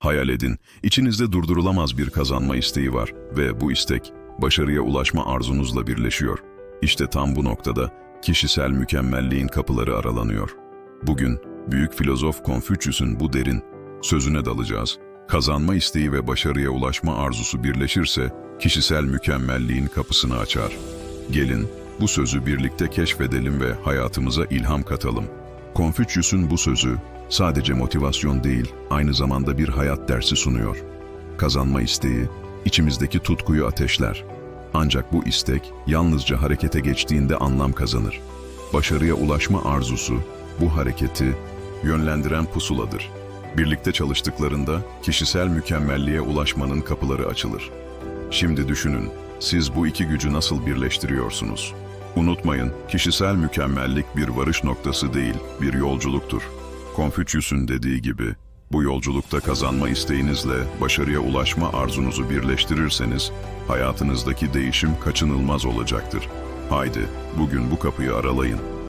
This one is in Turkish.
Hayal edin, içinizde durdurulamaz bir kazanma isteği var ve bu istek başarıya ulaşma arzunuzla birleşiyor. İşte tam bu noktada kişisel mükemmelliğin kapıları aralanıyor. Bugün büyük filozof Konfüçyüs'ün bu derin sözüne dalacağız. Kazanma isteği ve başarıya ulaşma arzusu birleşirse kişisel mükemmelliğin kapısını açar. Gelin bu sözü birlikte keşfedelim ve hayatımıza ilham katalım. Konfüçyüs'ün bu sözü sadece motivasyon değil, aynı zamanda bir hayat dersi sunuyor. Kazanma isteği, içimizdeki tutkuyu ateşler. Ancak bu istek yalnızca harekete geçtiğinde anlam kazanır. Başarıya ulaşma arzusu, bu hareketi yönlendiren pusuladır. Birlikte çalıştıklarında kişisel mükemmelliğe ulaşmanın kapıları açılır. Şimdi düşünün, siz bu iki gücü nasıl birleştiriyorsunuz? Unutmayın, kişisel mükemmellik bir varış noktası değil, bir yolculuktur. Konfüçyüs'ün dediği gibi, bu yolculukta kazanma isteğinizle başarıya ulaşma arzunuzu birleştirirseniz, hayatınızdaki değişim kaçınılmaz olacaktır. Haydi, bugün bu kapıyı aralayın.